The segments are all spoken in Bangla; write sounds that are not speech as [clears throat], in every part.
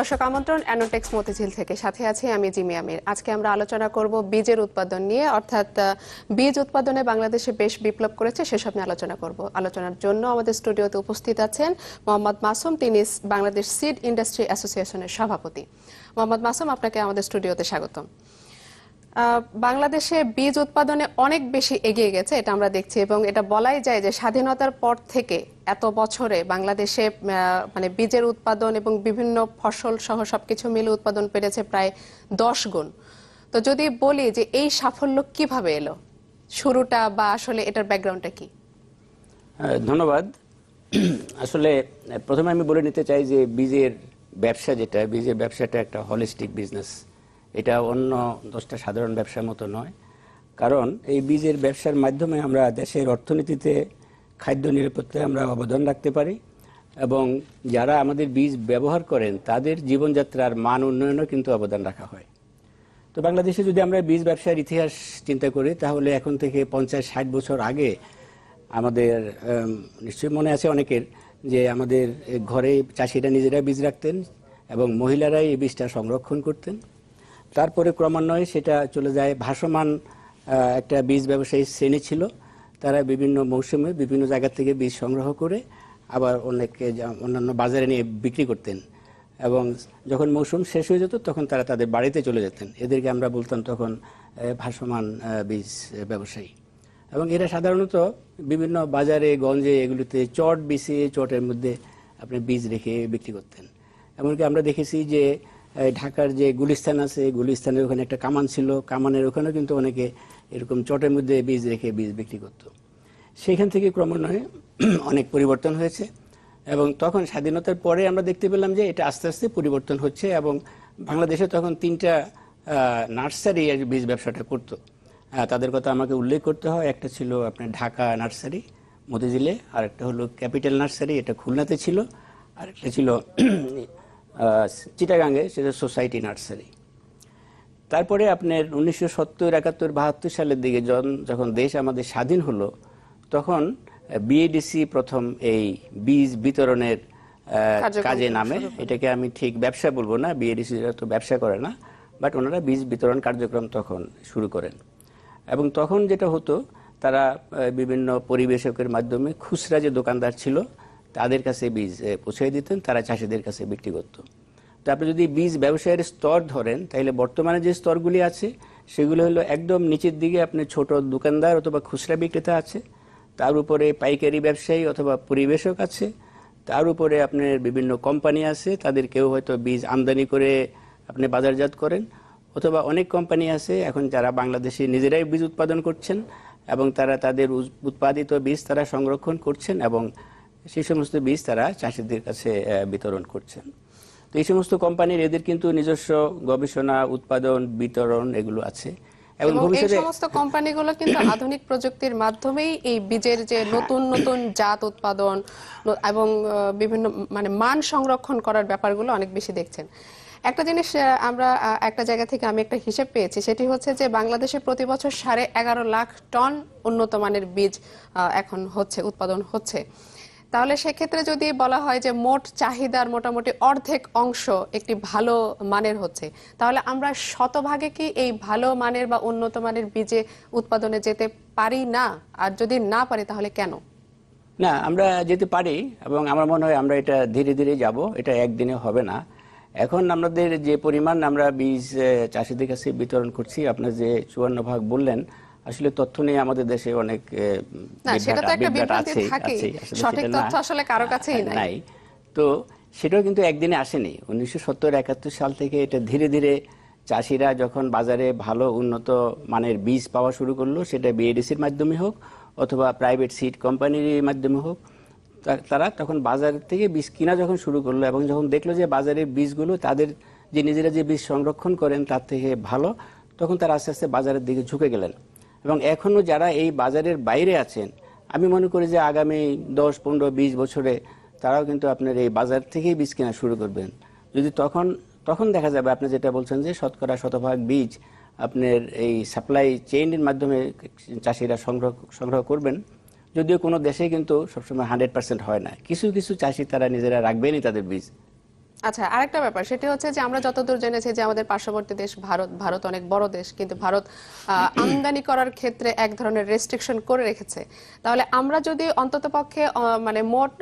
দর্শক আমন্ত্রণ অ্যানোটেক্স মতিঝিল থেকে। সাথে আছি আমি জিমি আমির। আজকে আমরা আলোচনা করব বীজের উৎপাদন নিয়ে। অর্থাৎ বীজ উৎপাদনে বাংলাদেশে বেশ বিপ্লব করেছে সেসব নিয়ে আলোচনা করব। আলোচনার জন্য আমাদের স্টুডিওতে উপস্থিত আছেন মোহাম্মদ মাসুম, তিনি বাংলাদেশ সিড ইন্ডাস্ট্রি অ্যাসোসিয়েশনের সভাপতি। মোহাম্মদ মাসুম, আপনাকে আমাদের স্টুডিওতে স্বাগতম। বাংলাদেশে বীজ উৎপাদনে অনেক বেশি এগিয়ে গেছে, এটা আমরা দেখছি, এবং এটা বলাই যায় যে স্বাধীনতার পর থেকে এত বছরে বাংলাদেশে মানে বীজের উৎপাদন এবং বিভিন্ন ফসল সহ সবকিছু মিলে উৎপাদন বেড়েছে প্রায় দশ গুণ। তো যদি বলি যে এই সাফল্য কীভাবে এলো? শুরুটা বা আসলে এটার ব্যাকগ্রাউন্ডটা কি? ধন্যবাদ। আসলে, প্রথমে আমি বলে নিতে চাই যে বীজের ব্যবসা যেটা, বীজের ব্যবসাটা একটা হলিস্টিক বিজনেস এটা অন্য দশটা সাধারণ ব্যবসার মতো নয়। কারণ এই বীজের ব্যবসার মাধ্যমে আমরা দেশের অর্থনীতিতে খাদ্য নিরাপত্তায় আমরা অবদান রাখতে পারি এবং যারা আমাদের বীজ ব্যবহার করেন, তাদের জীবনযাত্রার মান উন্নয়নেও কিন্তু অবদান রাখা হয়। তো বাংলাদেশে যদি আমরা বীজ ব্যবসার ইতিহাস চিন্তা করি, তাহলে এখন থেকে পঞ্চাশ, ষাট বছর আগে আমাদের নিশ্চয়ই মনে আছে অনেকের, যে আমাদের ঘরে চাষিরা নিজেরা বীজ রাখতেন এবং মহিলারাই এই বীজটা সংরক্ষণ করতেন। তারপরে ক্রমান্বয়ে সেটা চলে যায়। ভাসমান একটা বীজ ব্যবসায়ী শ্রেণি ছিল। তারা বিভিন্ন মৌসুমে বিভিন্ন জায়গা থেকে বীজ সংগ্রহ করে আবার অনেককে অন্যান্য বাজারে নিয়ে বিক্রি করতেন। এবং যখন মৌসুম শেষ হয়ে যেত, তখন তারা তাদের বাড়িতে চলে যেতেন। এদেরকে আমরা বলতাম তখন ভাসমান বীজ ব্যবসায়ী। এবং এরা সাধারণত বিভিন্ন বাজারে, গঞ্জে এগুলিতে চট বিছিয়ে, চটের মধ্যে আপনি বীজ রেখে বিক্রি করতেন। এমনকি আমরা দেখেছি যে ঢাকার যে গুলিস্তান আছে গুলিস্তানের ওখানে একটা কামান ছিল। কামানের ওখানেও কিন্তু অনেকে এরকম চটের মধ্যে বীজ রেখে বীজ বিক্রি করতো। সেইখান থেকে ক্রমান্বয়ে [clears throat] অনেক পরিবর্তন হয়েছে এবং তখন স্বাধীনতার পরে আমরা দেখতে পেলাম যে এটা আস্তে আস্তে পরিবর্তন হচ্ছে এবং বাংলাদেশে তখন তিনটা নার্সারি বীজ ব্যবসাটা করতো। তাদের কথা আমাকে উল্লেখ করতে হয়। একটা ছিল আপনার ঢাকা নার্সারি, মতিঝিলে। আর একটা হলো ক্যাপিটাল নার্সারি, এটা খুলনাতে ছিল। আর একটা ছিল [clears throat] আহ, চিটাগাঙ্গে সেটা সোসাইটি নার্সারি। তারপরে আপনার উনিশশো সত্তর একাত্তর বাহাত্তর সালের দিকে যখন যখন দেশ আমাদের স্বাধীন হলো তখন বিএডিসি প্রথম এই বীজ বিতরণের কাজে নামে। এটাকে আমি ঠিক ব্যবসা বলব না বিএডিসি তো ব্যবসা করে না বাট ওনারা বীজ বিতরণ কার্যক্রম তখন শুরু করেন। এবং তখন যেটা হতো তারা বিভিন্ন পরিবেশকের মাধ্যমে খুচরা যে দোকানদার ছিল তাদের কাছে বীজ পৌঁছে দিতেন, তারা চাষিদের কাছে বিক্রি করতো। তো আপনি যদি বীজ ব্যবসায়ের স্তর ধরেন, তাহলে বর্তমানে যে স্তরগুলি আছে, সেগুলো হলো একদম নিচের দিকে আপনি ছোট দোকানদার অথবা খুচরা বিক্রেতা আছে, তার উপরে পাইকারি ব্যবসায়ী অথবা পরিবেশক আছে, তার উপরে আপনার বিভিন্ন কোম্পানি আছে তাদের কেউ হয়তো বীজ আমদানি করে আপনি বাজারজাত করেন, অথবা অনেক কোম্পানি আছে, এখন যারা বাংলাদেশে নিজেরাই বীজ উৎপাদন করছেন, এবং তারা তাদের উৎপাদিত বীজ তারা সংরক্ষণ করছেন, এবং সেই সমস্ত বীজ তারা চাষিদের কাছে বিতরণ করছেন। তো এই সমস্ত কোম্পানির এদের কিন্তু নিজস্ব গবেষণা উৎপাদন বিতরণ এগুলো আছে। এবং ভবিষ্যতে সমস্ত কোম্পানিগুলো কিন্তু আধুনিক প্রযুক্তির মাধ্যমেই এই বীজের যে নতুন নতুন জাত উৎপাদন এবং বিভিন্ন মানে মান সংরক্ষণ করার ব্যাপারগুলো অনেক বেশি দেখছেন। একটা জিনিস আমরা একটা জায়গা থেকে আমি একটা হিসেব পেয়েছি সেটি হচ্ছে যে বাংলাদেশে প্রতি বছর সাড়ে এগারো লাখ টন উন্নত মানের বীজ এখন হচ্ছে উৎপাদন হচ্ছে। তাহলে সেক্ষেত্রে যদি বলা হয় যে মোট চাহিদার মোটামুটি অর্ধেক অংশ একটি ভালো মানের হচ্ছে, তাহলে আমরা শতভাগে কি এই ভালো মানের বা উন্নত মানের বীজে উৎপাদনে যেতে পারি না? আর যদি না পারি, তাহলে কেন? না, আমরা যেতে পারি এবং আমার মনে হয় আমরা এটা ধীরে ধীরে যাব, এটা একদিনে হবে না। এখন আমাদের যে পরিমাণ আমরা বীজ চাষিদের কাছে বিতরণ করছি, আপনার যে চুয়ান্ন ভাগ বললেন আসলে তথ্য নিয়ে আমাদের দেশে অনেক সেটা তো একটা বিভ্রান্তি সঠিক তথ্য আসলে কারও কাছেই নাই। নাই। তো সেটাও কিন্তু একদিনে আসেনি। উনিশশো সত্তর একাত্তর সাল থেকে এটা ধীরে ধীরে চাষিরা যখন বাজারে ভালো উন্নত মানের বীজ পাওয়া শুরু করল সেটা বিএডিসির মাধ্যমে হোক অথবা প্রাইভেট সিড কোম্পানির মাধ্যমে হোক তারা তখন বাজার থেকে বীজ কিনা যখন শুরু করল এবং যখন দেখল যে বাজারের বীজগুলো তাদের যে নিজেরা যে বীজ সংরক্ষণ করেন তার থেকে ভালো তখন তারা আস্তে আস্তে বাজারের দিকে ঝুঁকে গেলেন। এবং এখনও যারা এই বাজারের বাইরে আছেন, আমি মনে করি যে আগামী দশ, পনেরো, বিশ বছরে তারাও কিন্তু আপনার এই বাজার থেকেই বীজ কেনা শুরু করবেন। যদি তখন তখন দেখা যাবে, আপনি যেটা বলছেন যে শতকরা শতভাগ বীজ আপনার এই সাপ্লাই চেইনের মাধ্যমে চাষিরা সংগ্রহ সংগ্রহ করবেন। যদিও কোনো দেশে কিন্তু সবসময় হান্ড্রেড পার্সেন্ট হয় না। কিছু কিছু চাষি তারা নিজেরা রাখবেনই তাদের বীজ। আচ্ছা আরেকটা ব্যাপার সেটি হচ্ছে যে আমরা যতদূর জেনেছি যে আমাদের পার্শ্ববর্তী দেশ ভারত ভারত অনেক বড় দেশ কিন্তু ভারত আমদানি করার ক্ষেত্রে এক ধরনের রেস্ট্রিকশন করে রেখেছে। তাহলে আমরা যদি অন্ততপক্ষে আহ, মানে মোট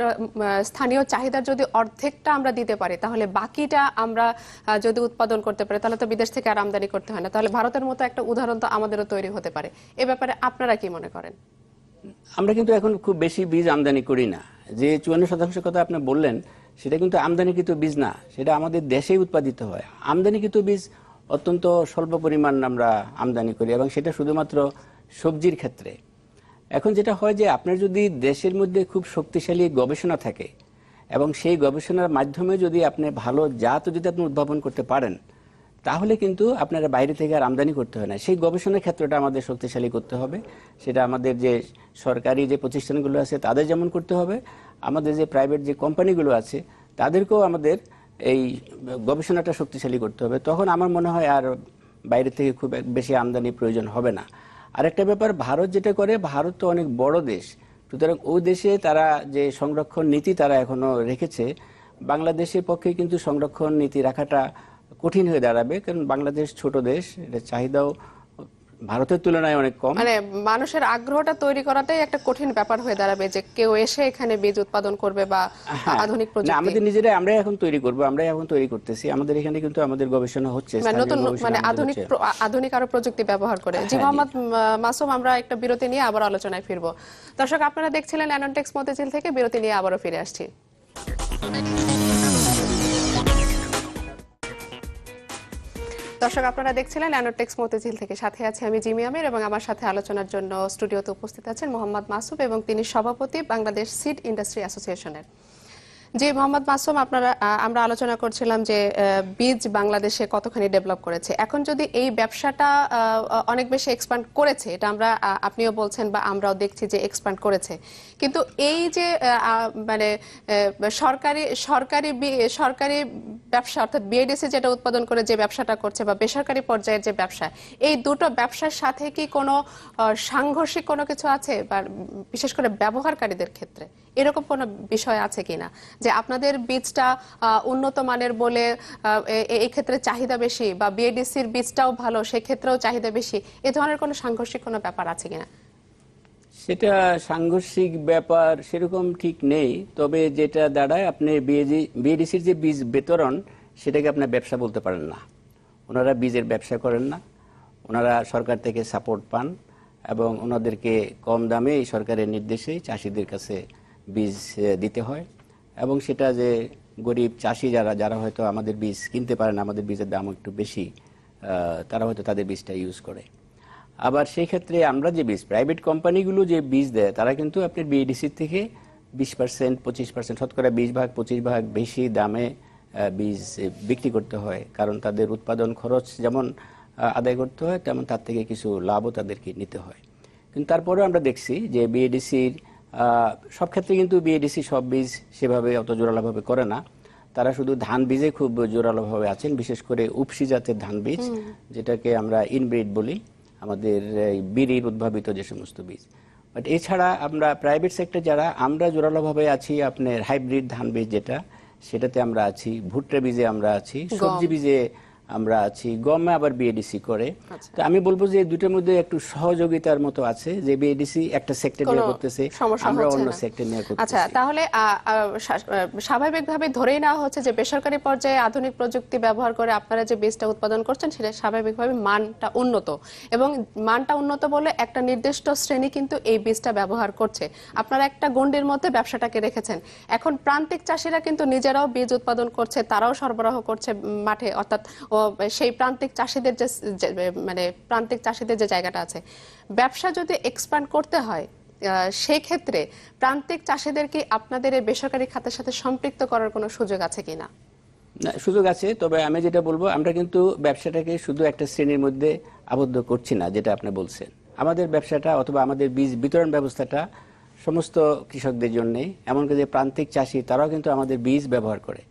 স্থানীয় চাহিদার যদি অর্ধেকটা আমরা দিতে পারি তাহলে বাকিটা আমরা যদি উৎপাদন করতে পারি তাহলে তো বিদেশ থেকে আর আমদানি করতে হয় না। তাহলে ভারতের মতো একটা উদাহরণ তো আমাদেরও তৈরি হতে পারে। এ ব্যাপারে আপনারা কি মনে করেন? আমরা কিন্তু এখন খুব বেশি বীজ আমদানি করি না। যে চুয়ান্ন শতাংশের কথা আপনি বললেন সেটা কিন্তু আমদানিকৃত বীজ না, সেটা আমাদের দেশেই উৎপাদিত হয়। আমদানিকৃত বীজ অত্যন্ত স্বল্প পরিমাণ আমরা আমদানি করি এবং সেটা শুধুমাত্র সবজির ক্ষেত্রে। এখন যেটা হয় যে আপনার যদি দেশের মধ্যে খুব শক্তিশালী গবেষণা থাকে এবং সেই গবেষণার মাধ্যমে যদি আপনি ভালো জাত যদি আপনি উদ্ভাবন করতে পারেন, তাহলে কিন্তু আপনারা বাইরে থেকে আর আমদানি করতে হয় না। সেই গবেষণার ক্ষেত্রটা আমাদের শক্তিশালী করতে হবে। সেটা আমাদের যে সরকারি যে প্রতিষ্ঠানগুলো আছে, তাদের যেমন করতে হবে আমাদের যে প্রাইভেট যে কোম্পানিগুলো আছে, তাদেরকেও আমাদের এই গবেষণাটা শক্তিশালী করতে হবে। তখন আমার মনে হয় আর বাইরে থেকে খুব বেশি আমদানি প্রয়োজন হবে না। আরেকটা ব্যাপার, ভারত যেটা করে, ভারত তো অনেক বড় দেশ। সুতরাং ওই দেশে তারা যে সংরক্ষণ নীতি তারা এখনও রেখেছে, বাংলাদেশের পক্ষে কিন্তু সংরক্ষণ নীতি রাখাটা কঠিন হয়ে দাঁড়াবে। কারণ বাংলাদেশ ছোট দেশ এটা চাহিদাও ভারতের তুলনায় অনেক কম। মানে মানুষের আগ্রহটা তৈরি করাটাই একটা কঠিন ব্যাপার হয়ে দাঁড়াবে যে কেউ এসে এখানে বীজ উৎপাদন করবে বা হ্যাঁ। আধুনিক প্রযুক্তি। আমাদের নিজেরাই আমরাই এখন তৈরি করব আমরাই এখন তৈরি করতেছি। আমাদের এখানে কিন্তু আমাদের গবেষণা হচ্ছে মানে নতুন মানে আধুনিক আধুনিক আরও প্রযুক্তি ব্যবহার করে। জি হ্যাঁ, মোহাম্মদ মাসুম আমরা একটা বিরতি নিয়ে আবার আলোচনায় ফিরবো। দর্শক আপনারা দেখছিলেন অ্যানন্টেক্স মতিঝিল থেকে বিরতি নিয়ে আবারও ফিরে আসছি। দর্শক, আপনারা দেখছিলেন অ্যানোটেক্স মতিঝিল থেকে। সাথে আছে আমি জিমি আমির এবং আমার সাথে আলোচনার জন্য স্টুডিওতে উপস্থিত আছেন মোহাম্মদ মাসুব এবং তিনি সভাপতি বাংলাদেশ সিড ইন্ডাস্ট্রি অ্যাসোসিয়েশনের। জি, মোহাম্মদ মাসুম, আপনারা আমরা আলোচনা করছিলাম যে বীজ বাংলাদেশে কতখানি ডেভেলপ করেছে। এখন যদি এই ব্যবসাটা অনেক বেশি এক্সপ্যান্ড করেছে, এটা আমরা আপনিও বলছেন বা আমরাও দেখছি যে এক্সপ্যান্ড করেছে। কিন্তু এই যে মানে সরকারি সরকারি সরকারি ব্যবসা, অর্থাৎ বিএডিসি যেটা উৎপাদন করে যে ব্যবসাটা করছে বা বেসরকারি পর্যায়ের যে ব্যবসা, এই দুটো ব্যবসার সাথে কি কোনো সাংঘর্ষিক কোনো কিছু আছে? বা বিশেষ করে ব্যবহারকারীদের ক্ষেত্রে? এরকম কোনো বিষয় আছে কিনা? যে আপনাদের বীজটা উন্নত মানের বলে এই ক্ষেত্রে চাহিদা বেশি বা বিএডিসির বীজটাও ভালো, সেক্ষেত্রেও চাহিদা বেশি, এ ধরনের কোনো সাংঘর্ষিক কোনো ব্যাপার আছে কিনা? সেটা সাংঘর্ষিক ব্যাপার সেরকম ঠিক নেই, তবে যেটা দাঁড়ায়, আপনি বিএডিসির যে বীজ বিতরণ, সেটাকে আপনার ব্যবসা বলতে পারেন না। ওনারা বীজের ব্যবসা করেন না, ওনারা সরকার থেকে সাপোর্ট পান এবং ওনাদেরকে কম দামে সরকারের নির্দেশেই চাষিদের কাছে বীজ দিতে হয়। এবং সেটা যে গরিব চাষি যারা যারা হয়তো আমাদের বীজ কিনতে পারে না, আমাদের বীজের দাম একটু বেশি তারা হয়তো তাদের বীজটা ইউজ করে। আবার সেই ক্ষেত্রে আমরা যে বীজ প্রাইভেট কোম্পানিগুলো যে বীজ দেয়, তারা কিন্তু আপনার বিএডিসি থেকে বিশ পার্সেন্ট পঁচিশ পার্সেন্ট শতকরা বিশ ভাগ, পঁচিশ ভাগ বেশি দামে বীজ বিক্রি করতে হয়। কারণ তাদের উৎপাদন খরচ যেমন আদায় করতে হয়, তেমন তার থেকে কিছু লাভও তাদেরকে নিতে হয়। কিন্তু তারপরেও আমরা দেখছি যে বিএডিসির সব ক্ষেত্রে কিন্তু বিএডিসি সব বীজ সেভাবে অত জোরালোভাবে করে না। তারা শুধু ধান বীজে খুব জোরালোভাবে আছেন বিশেষ করে উপসি জাতের ধান বীজ যেটাকে আমরা ইনব্রিড বলি আমাদের এই বিড়ির উদ্ভাবিত যে সমস্ত বীজ। বাট এছাড়া আমরা প্রাইভেট সেক্টর যারা আমরা জোরালোভাবে আছি আপনার হাইব্রিড ধান বীজ যেটা সেটাতে আমরা আছি ভুট্টা বীজে আমরা আছি সবজি বীজে আমরা আছি। গমে আবার বিএডিসি করে। আচ্ছা। তো আমি বলব যে দুটোর মধ্যে একটু সহযোগিতার মতো আছে যে বিএডিসি একটা সেক্টর নিয়ে করতেছে আমরা অন্য সেক্টর নিয়ে করতেছি। আচ্ছা তাহলে স্বাভাবিকভাবে ধরেই নেওয়া হচ্ছে যে বেসরকারি পর্যায়ে আধুনিক প্রযুক্তি ব্যবহার করে আপনারা যে বীজটা উৎপাদন করছেন সেটা স্বাভাবিকভাবে মানটা উন্নত। এবং মানটা উন্নত বলে একটা নির্দিষ্ট শ্রেণি কিন্তু এই বীজটা ব্যবহার করছে। আপনারা একটা গণ্ডির মধ্যে ব্যবসাটাকে রেখেছেন। এখন প্রান্তিক চাষিরা কিন্তু নিজেরাও বীজ উৎপাদন করছে তারাও সরবরাহ করছে মাঠে অর্থাৎ সেই প্রান্তিক চাষিদের যে মানে প্রান্তিক চাষিদের যে জায়গাটা আছে ব্যবসা যদি এক্সপ্যান্ড করতে হয় আহ, সেই ক্ষেত্রে প্রান্তিক চাষিদের কি আপনাদের এই বেসরকারি খাতের সাথে সম্পৃক্ত করার কোনো সুযোগ আছে কিনা? সুযোগ আছে তবে আমি যেটা বলব আমরা কিন্তু ব্যবসাটাকে শুধু একটা শ্রেণির মধ্যে আবদ্ধ করছি না যেটা আপনি বলছেন। আমাদের ব্যবসাটা অথবা আমাদের বীজ বিতরণ ব্যবস্থাটা সমস্ত কৃষকদের জন্যে এমনকি যে প্রান্তিক চাষি তারাও কিন্তু আমাদের বীজ ব্যবহার করে।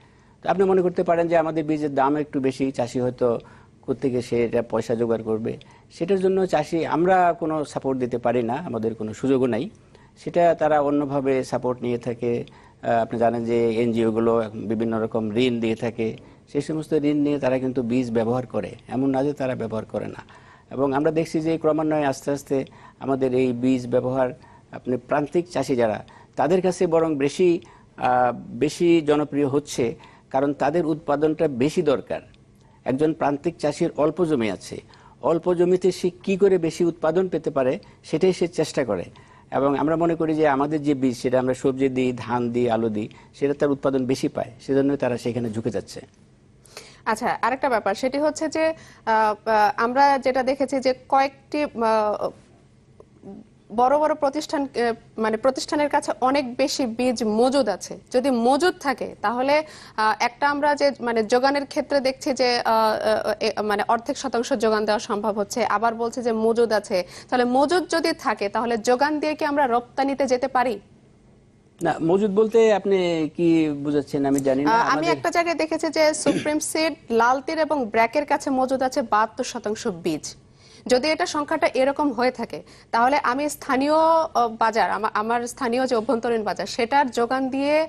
আপনি মনে করতে পারেন যে আমাদের বীজের দাম একটু বেশি, চাষি হয়তো কোথেকে সে এটা পয়সা জোগাড় করবে। সেটার জন্য চাষি, আমরা কোনো সাপোর্ট দিতে পারি না, আমাদের কোনো সুযোগও নাই। সেটা তারা অন্যভাবে সাপোর্ট নিয়ে থাকে। আপনি জানেন যে এনজিওগুলো বিভিন্ন রকম ঋণ দিয়ে থাকে। সেই সমস্ত ঋণ নিয়ে তারা কিন্তু বীজ ব্যবহার করে। এমন না যে তারা ব্যবহার করে না। এবং আমরা দেখছি যে ক্রমান্বয়ে আস্তে আস্তে আমাদের এই বীজ ব্যবহার, আপনি প্রান্তিক চাষি যারা, তাদের কাছে বরং বেশি বেশি জনপ্রিয় হচ্ছে। কারণ তাদের উৎপাদনটা বেশি দরকার। একজন প্রান্তিক চাষির অল্প জমি আছে। অল্প জমিতে সে কি করে বেশি উৎপাদন পেতে পারে, সেটাই সে চেষ্টা করে। এবং আমরা মনে করি যে আমাদের যে বীজ, সেটা আমরা সবজি দিই, ধান দিই, আলু দিই, সেটা তার উৎপাদন বেশি পায়। সেজন্য তারা সেখানে ঝুঁকে যাচ্ছে। আচ্ছা আরেকটা ব্যাপার, সেটি হচ্ছে যে আমরা যেটা দেখেছি যে কয়েকটি বড় বড় প্রতিষ্ঠান মানে প্রতিষ্ঠানের কাছে অনেক বেশি বীজ মজুদ আছে। যদি মজুদ থাকে তাহলে একটা আমরা যে মানে যোগানের ক্ষেত্রে দেখছি যে মানে অর্ধেক শতাংশ যোগান দেওয়া সম্ভব হচ্ছে আবার বলছে যে মজুদ আছে। তাহলে মজুদ যদি থাকে তাহলে যোগান দিয়ে কি আমরা রপ্তানিতে যেতে পারি? না মজুদ বলতে আপনি কি বুঝাচ্ছেন আমি জানি না। আমি একটা জায়গায় দেখেছি যে সুপ্রিম সিড লালতির এবং ব্র্যাকের কাছে মজুদ আছে বাহাত্তর শতাংশ বীজ। যদি এটা সংখ্যাটা এরকম হয়ে থাকে, তাহলে আমি স্থানীয় বাজার, আমা- আমার স্থানীয় যে অভ্যন্তরীণ বাজার, সেটার যোগান দিয়ে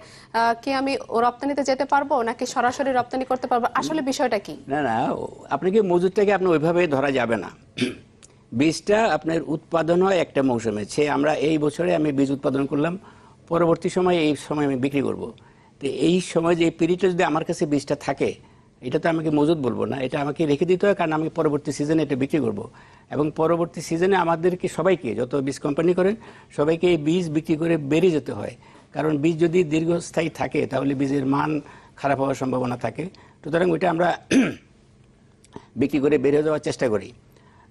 কি আমি রপ্তানিতে যেতে পারব নাকি সরাসরি রপ্তানি করতে পারব? আসলে বিষয়টা কি? না না আপনাকে মজুদটাকে আপনি ওইভাবে ধরা যাবে না। বীজটা আপনার উৎপাদন হয় একটা মৌসুমে। সে আমরা এই বছরে আমি বীজ উৎপাদন করলাম, পরবর্তী সময়ে এই সময় আমি বিক্রি করব। তো এই সময় যে পিরিয়ডটা যদি আমার কাছে বীজটা থাকে এটা তো আমাকে মজুদ বলব না, এটা আমাকে রেখে দিতে হয়, কারণ আমি পরবর্তী সিজনে এটা বিক্রি করব। এবং পরবর্তী সিজনে আমাদেরকে সবাইকে, যত বীজ কোম্পানি করেন, সবাইকে এই বীজ বিক্রি করে বেরিয়ে যেতে হয়। কারণ বীজ যদি দীর্ঘস্থায়ী থাকে, তাহলে বীজের মান খারাপ হওয়ার সম্ভাবনা থাকে। সুতরাং ওইটা আমরা [clears throat] বিক্রি করে বেরিয়ে যাওয়ার চেষ্টা করি।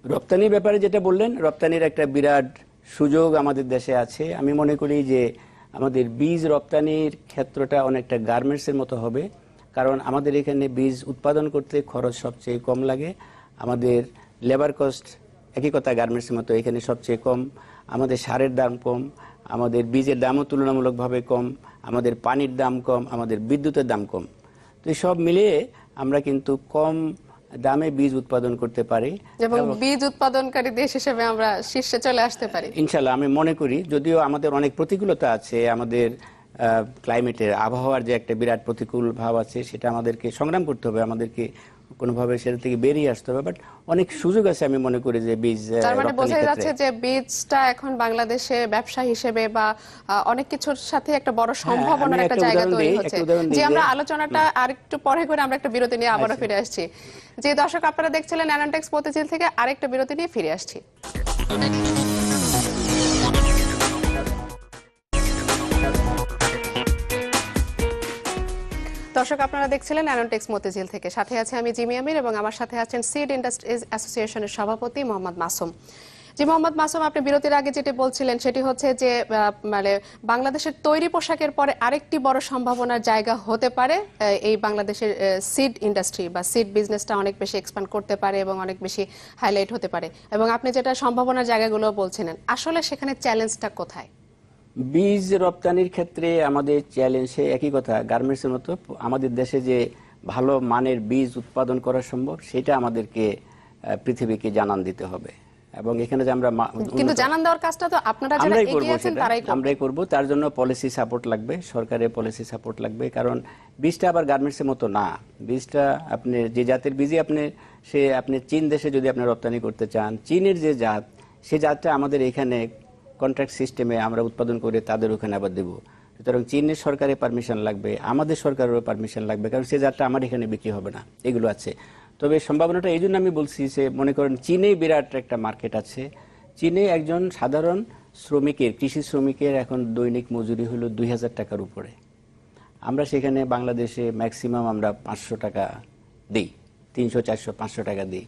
রপ্তানির ব্যাপারে যেটা বললেন, রপ্তানির একটা বিরাট সুযোগ আমাদের দেশে আছে। আমি মনে করি যে আমাদের বীজ রপ্তানির ক্ষেত্রটা অনেকটা গার্মেন্টসের মতো হবে। কারণ আমাদের এখানে বীজ উৎপাদন করতে খরচ সবচেয়ে কম লাগে। আমাদের লেবার কস্ট একই কথা গার্মেন্টসের মতো এখানে সবচেয়ে কম। আমাদের সারের দাম কম আমাদের বীজের দামও তুলনামূলকভাবে কম আমাদের পানির দাম কম আমাদের বিদ্যুতের দাম কম। তো এই সব মিলিয়ে আমরা কিন্তু কম দামে বীজ উৎপাদন করতে পারি। এবং বীজ উৎপাদনকারী দেশ হিসেবে আমরা শীর্ষে চলে আসতে পারি। ইনশাল্লাহ আমি মনে করি যদিও আমাদের অনেক প্রতিকূলতা আছে আমাদের ক্লাইমেটের আবহাওয়ার যে একটা বিরাট প্রতিকূল ভাব আছে সেটা আমাদেরকে সংগ্রাম করতে হবে আমাদেরকে কোনোভাবে সেটা থেকে বেরিয়ে আসতে হবে। বাট অনেক সুযোগ আছে আমি মনে করি যে বীজ তার মানে বোঝাই যাচ্ছে যে বীজটা এখন বাংলাদেশে ব্যবসা হিসেবে বা অনেক কিছুর সাথে একটা বড় সম্ভাবনার হ্যাঁ, একটা একটা জায়গা তৈরি হচ্ছে। যে আমরা আলোচনাটা আরেকটু পরে করে আমরা একটা বিরতি নিয়ে আবারও ফিরে আসছি। যে দর্শক আপনারা দেখছিলেন অ্যানান্টেক্স মতিঝিল থেকে আরেকটা বিরতি নিয়ে ফিরে আসছি। দর্শক, আপনারা দেখছিলেন অ্যানোটেক্স মতিঝিল থেকে। সাথে আছে আমি জিমি আমির এবং আমার সাথে আছেন সিড ইন্ডাস্ট্রিজ অ্যাসোসিয়েশনের সভাপতি মোহাম্মদ মাসুম। জি, মোহাম্মদ মাসুম, আপনি বিরতির আগে যেটি বলছিলেন সেটি হচ্ছে যে মানে বাংলাদেশের তৈরি পোশাকের পরে আরেকটি বড় সম্ভাবনার জায়গা হতে পারে এই বাংলাদেশের সিড ইন্ডাস্ট্রি বা সিড বিজনেসটা অনেক বেশি এক্সপ্যান্ড করতে পারে এবং অনেক বেশি হাইলাইট হতে পারে। এবং আপনি যেটা সম্ভাবনার জায়গাগুলো বলছিলেন, আসলে সেখানে চ্যালেঞ্জটা কোথায়? বীজ রপ্তানির ক্ষেত্রে আমাদের চ্যালেঞ্জ সে একই কথা গার্মেন্টসের মতো। আমাদের দেশে যে ভালো মানের বীজ উৎপাদন করা সম্ভব সেটা আমাদেরকে পৃথিবীকে জানান দিতে হবে। এবং এখানে যে আমরা কিন্তু জানান দেওয়ার কাজটা তো আপনারা যারা করব এগিয়ে আছেন তারাই করবেন আমরাই করব। তার জন্য পলিসি সাপোর্ট লাগবে সরকারের পলিসি সাপোর্ট লাগবে। কারণ বীজটা আবার গার্মেন্টসের মতো না। বীজটা আপনি যে জাতের বীজই আপনি সে আপনি চীন দেশে যদি আপনি রপ্তানি করতে চান চীনের যে জাত সে জাতটা আমাদের এখানে কন্ট্রাক্ট সিস্টেমে আমরা উৎপাদন করে তাদের ওখানে আবার দেবো। সুতরাং চীনের সরকারের পারমিশন লাগবে, আমাদের সরকারেরও পারমিশন লাগবে, কারণ সে জাতটা আমার এখানে বিক্রি হবে না, এগুলো আছে। তবে সম্ভাবনাটা এই জন্য আমি বলছি যে, মনে করেন চীনেই বিরাট একটা মার্কেট আছে। চীনে একজন সাধারণ শ্রমিকের, কৃষি শ্রমিকের এখন দৈনিক মজুরি হলো দুই হাজার টাকার উপরে। আমরা সেখানে বাংলাদেশে ম্যাক্সিমাম আমরা পাঁচশো টাকা দিই, তিনশো, চারশো, পাঁচশো টাকা দিই।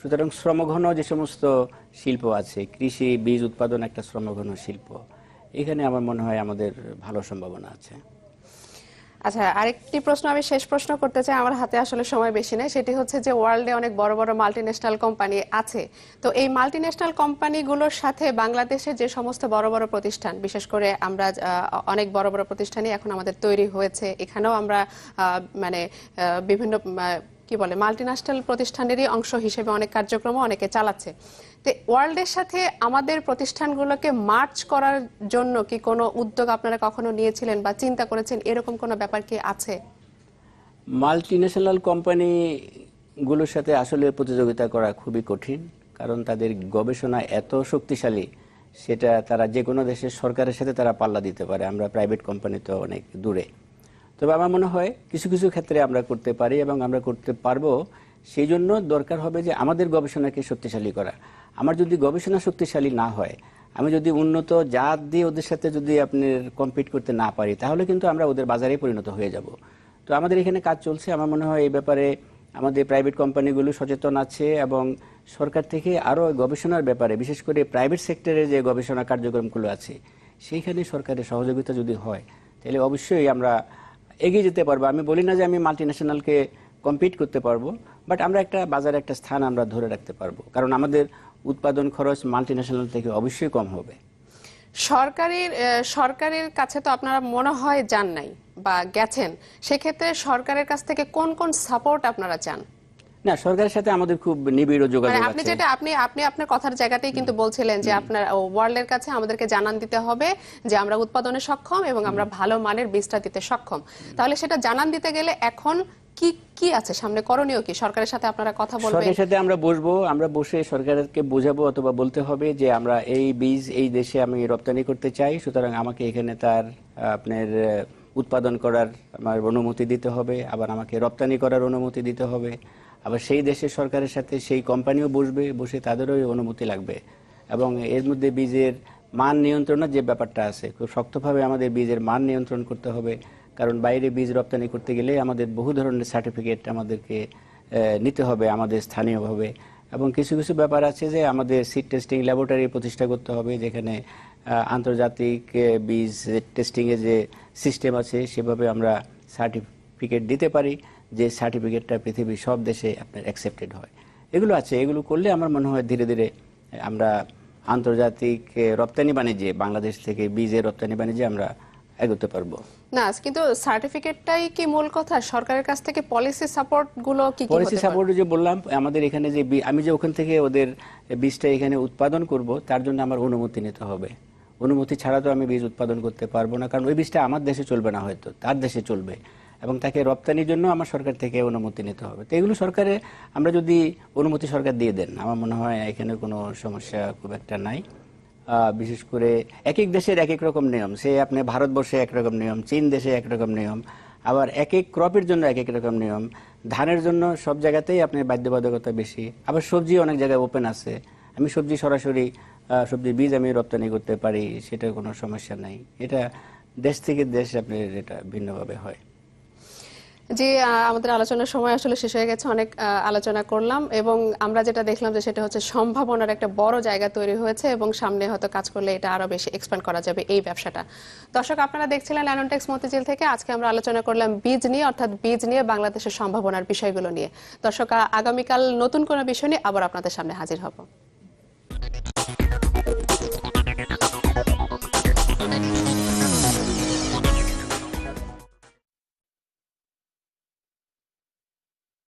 সুতরাং শ্রমঘন যে সমস্ত শিল্প আছে, কৃষি, বীজ উৎপাদন একটা শ্রমঘন শিল্প, এখানে আমার মনে হয় আমাদের ভালো সম্ভাবনা আছে। আচ্ছা আরেকটি প্রশ্ন, আমি শেষ প্রশ্ন করতে চাই। আমার হাতে আসলে সময় বেশি নেই। সেটি হচ্ছে যে ওয়ার্ল্ডে অনেক বড় বড় মাল্টিন্যাশনাল কোম্পানি আছে। তো এই মাল্টিন্যাশনাল কোম্পানিগুলোর সাথে বাংলাদেশের যে সমস্ত বড় বড় প্রতিষ্ঠান, বিশেষ করে আমরা অনেক বড় বড় প্রতিষ্ঠানই এখন আমাদের তৈরি হয়েছে। এখানেও আমরা মানে বিভিন্ন কি বলে মাল্টিন্যাশনাল প্রতিষ্ঠানেরই অংশ হিসেবে অনেক কার্যক্রম অনেকে চালাচ্ছে। তো ওয়ার্ল্ডের সাথে আমাদের প্রতিষ্ঠানগুলোকে মার্চ করার জন্য কি কোনো উদ্যোগ আপনারা কখনো নিয়েছিলেন বা চিন্তা করেছেন? এরকম কোনো ব্যাপার কি আছে? মাল্টি ন্যাশনাল কোম্পানিগুলোর সাথে আসলে প্রতিযোগিতা করা খুবই কঠিন, কারণ তাদের গবেষণা এত শক্তিশালী, সেটা তারা যে কোনো দেশের সরকারের সাথে তারা পাল্লা দিতে পারে। আমরা প্রাইভেট কোম্পানি তো অনেক দূরে। তবে আমার মনে হয় কিছু কিছু ক্ষেত্রে আমরা করতে পারি এবং আমরা করতে পারব। সেই জন্য দরকার হবে যে আমাদের গবেষণাকে শক্তিশালী করা। আমার যদি গবেষণা শক্তিশালী না হয়, আমি যদি উন্নত জাত দিয়ে ওদের সাথে যদি আপনি কম্পিট করতে না পারি, তাহলে কিন্তু আমরা ওদের বাজারে পরিণত হয়ে যাব। তো আমাদের এখানে কাজ চলছে। আমার মনে হয় এই ব্যাপারে আমাদের প্রাইভেট কোম্পানিগুলো সচেতন আছে এবং সরকার থেকে আরও গবেষণার ব্যাপারে, বিশেষ করে প্রাইভেট সেক্টরে যে গবেষণা কার্যক্রমগুলো আছে, সেইখানে সরকারের সহযোগিতা যদি হয়, তাহলে অবশ্যই আমরা এগিয়ে যেতে পারব। আমি বলি না যে আমি মাল্টি ন্যাশনালকে কম্পিট করতে পারব বাট আমরা একটা বাজারে একটা স্থান আমরা ধরে রাখতে পারব। কারণ আমাদের উৎপাদন খরচ মাল্টি ন্যাশনাল থেকে অবশ্যই কম হবে। সরকারের সরকারের কাছে তো আপনারা মনে হয় যান নাই বা গেছেন, সেক্ষেত্রে সরকারের কাছ থেকে কোন কোন সাপোর্ট আপনারা চান? না সরকারের সাথে আমাদের খুব নিবিড় মানে আছে। আপনি যেটা আপনি আপনি আপনার কথার জায়গাতেই কিন্তু বলছিলেন যে আপনার ওয়ার্ল্ডের কাছে আমাদেরকে জানান দিতে হবে যে আমরা উৎপাদনে সক্ষম এবং আমরা ভালো মানের বীজটা দিতে সক্ষম। তাহলে সেটা জানান দিতে গেলে এখন কি কি আছে? সামনে করণীয় কি? সরকারের সাথে আপনারা কথা বলবেন। সরকারের সাথে আমরা বসবো আমরা বসে সরকারকে বোঝাবো অথবা বলতে হবে যে আমরা এই বীজ এই দেশে আমি রপ্তানি করতে চাই সুতরাং আমাকে এখানে তার আপনার উৎপাদন করার আমার অনুমতি দিতে হবে আবার আমাকে রপ্তানি করার অনুমতি দিতে হবে। আবার সেই দেশের সরকারের সাথে সেই কোম্পানিও বসবে, বসে তাদেরও অনুমতি লাগবে। এবং এর মধ্যে বীজের মান নিয়ন্ত্রণের যে ব্যাপারটা আছে, খুব শক্তভাবে আমাদের বীজের মান নিয়ন্ত্রণ করতে হবে। কারণ বাইরে বীজ রপ্তানি করতে গেলে আমাদের বহু ধরনের সার্টিফিকেট আমাদেরকে নিতে হবে আমাদের স্থানীয়ভাবে। এবং কিছু কিছু ব্যাপার আছে যে আমাদের সিড টেস্টিং ল্যাবরেটরি প্রতিষ্ঠা করতে হবে, যেখানে আন্তর্জাতিক বীজ টেস্টিংয়ের যে সিস্টেম আছে, সেভাবে আমরা সার্টিফিকেট দিতে পারি। যে সার্টিফিকেটটা পৃথিবীর সব দেশে আপনার অ্যাকসেপ্টেড হয়। এগুলো আছে এগুলো করলে আমার মনে হয় ধীরে ধীরে আমরা আন্তর্জাতিক রপ্তানি বাণিজ্যে বাংলাদেশ থেকে বীজের রপ্তানি বাণিজ্যে আমরা এগোতে পারব। না কিন্তু সার্টিফিকেটটাই কি মূল কথা? সরকারের কাছ থেকে পলিসি সাপোর্টগুলো কি পলিসি সাপোর্ট যে বললাম আমাদের এখানে যে আমি যে ওখান থেকে ওদের বীজটা এখানে উৎপাদন করব তার জন্য আমার অনুমতি নিতে হবে। অনুমতি ছাড়া তো আমি বীজ উৎপাদন করতে পারব না কারণ ওই বীজটা আমার দেশে চলবে না হয়তো তার দেশে চলবে। এবং তাকে রপ্তানির জন্য আমার সরকার থেকে অনুমতি নিতে হবে। তো এগুলো সরকারে আমরা যদি অনুমতি সরকার দিয়ে দেন আমার মনে হয় এখানে কোনো সমস্যা খুব একটা নাই। বিশেষ করে এক এক দেশের এক এক রকম নিয়ম। সে আপনি ভারতবর্ষে একরকম নিয়ম চীন দেশে একরকম নিয়ম আবার এক এক ক্রপের জন্য এক এক রকম নিয়ম। ধানের জন্য সব জায়গাতেই আপনার বাধ্যবাধকতা বেশি। আবার সবজি অনেক জায়গায় ওপেন আছে। আমি সবজি সরাসরি আহ, সবজি বীজ আমি রপ্তানি করতে পারি সেটা কোনো সমস্যা নাই। এটা দেশ থেকে দেশ আপনার এটা ভিন্নভাবে হয়। জি আমাদের আলোচনার সময় আসলে শেষ হয়ে গেছে, অনেক আলোচনা করলাম এবং আমরা যেটা দেখলাম যে সেটা হচ্ছে সম্ভাবনার একটা বড় জায়গা তৈরি হয়েছে এবং সামনে হয়তো কাজ করলে এটা আরও বেশি এক্সপ্যান্ড করা যাবে এই ব্যবসাটা। দর্শক, আপনারা দেখছিলেন অ্যানোটেক্স মতিঝিল থেকে, আজকে আমরা আলোচনা করলাম বীজ নিয়ে, অর্থাৎ বীজ নিয়ে বাংলাদেশের সম্ভাবনার বিষয়গুলো নিয়ে। দর্শক আগামীকাল নতুন কোনো বিষয় নিয়ে আবার আপনাদের সামনে হাজির হব।